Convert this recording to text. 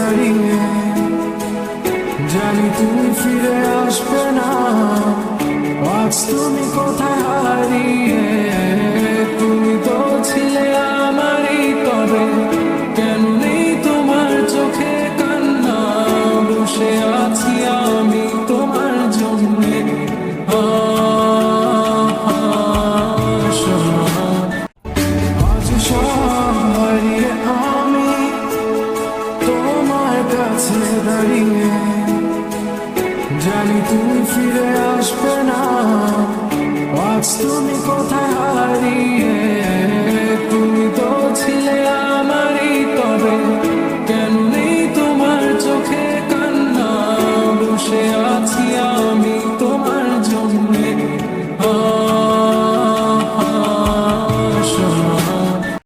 দাঁড়িয়ে জানি তুমি ফিরে আসবে না। আজ তুমি কাছে দাঁড়িয়ে জানি তুমি ফিরে আসবে না। আজ তুমি কোথায়?